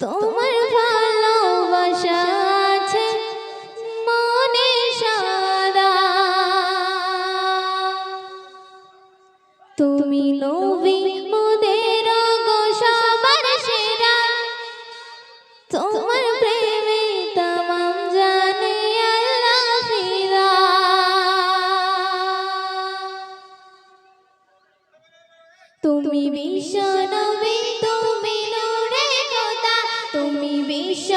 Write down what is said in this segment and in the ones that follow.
তোমার ভালোবাসা আছে মনে সাদা। তুমি নবী মোদের গো সবার সেরা। তুমি বিশ্ব তুমি নূরে খোদা। তুমি বিশ্ব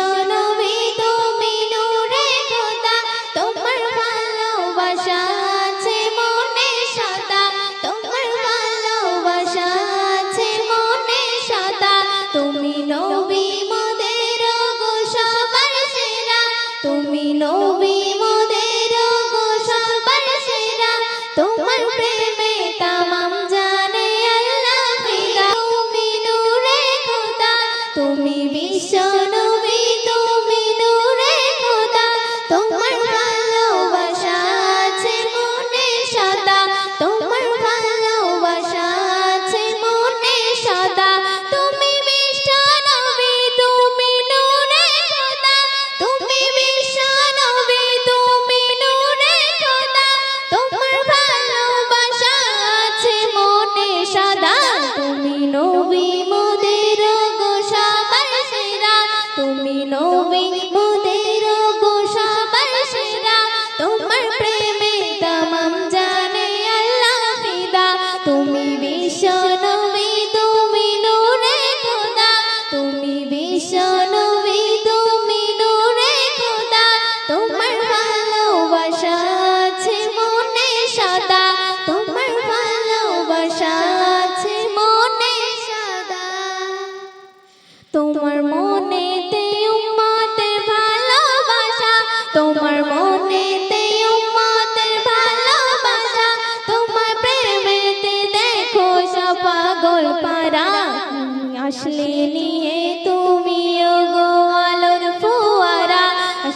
তুমি নূরে খোদা। তোমার ভালোবাসা আছে মনে সদা। তোমার ভালোবাসা আছে মনে সদা। তুমি নবী, মোদের গো সবার সেরা। তুমি নবী তুমি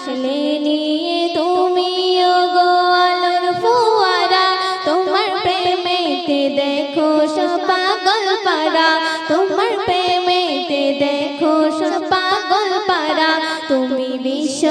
আসলে নিয়ে তুমি গো আলোর ফুয়ারা। তোমার প্রেমেতে দেখো পাগল পারা। তোমার প্রেমেতে দেখো পাগল পারা। তুমি বিশ্ব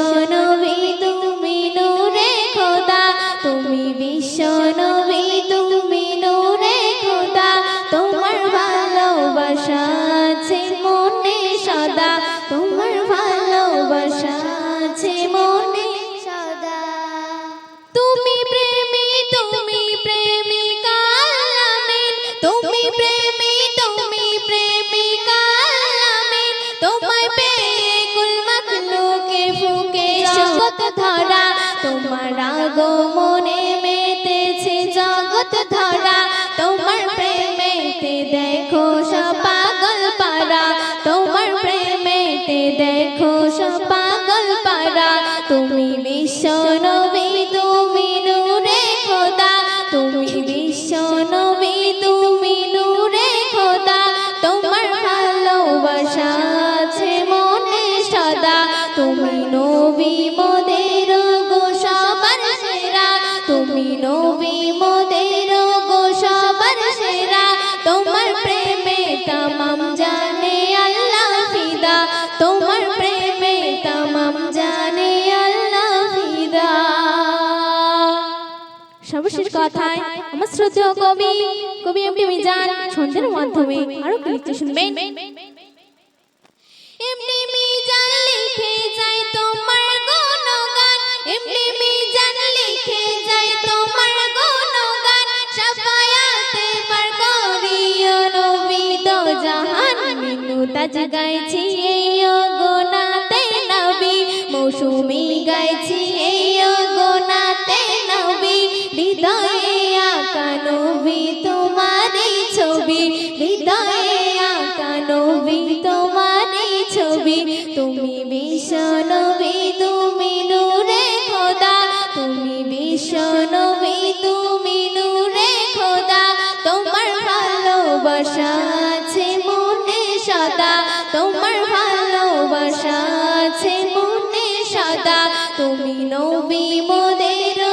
ধরা তোমার আগমনে মেতেছে জগৎ ধরা তোমার প্রেমেতে দেখো সব পাগল পারা, তোমার প্রেমেতে দেখো নবী মোদের গো সবার সেরা। তুমি নবী মোদের গো সবার সেরা। তোমার প্রেমে তামাম জানে আল্লাহ ফিদা। তোমার প্রেমে তামাম জানে আল্লাহ ফিদা। সর্বশেষ কথায় আমার শ্রদ্ধেয় কবি কবি এমপি মিজান, ছন্দের মাধ্যমে আরও কি শুনবেন? তাজ গাইছি এই গুণাতে নবী মৌসুমি গাইছি সদা তোমার ভালোবাসা আছে মনে সাদা। তুমি নবী মোদের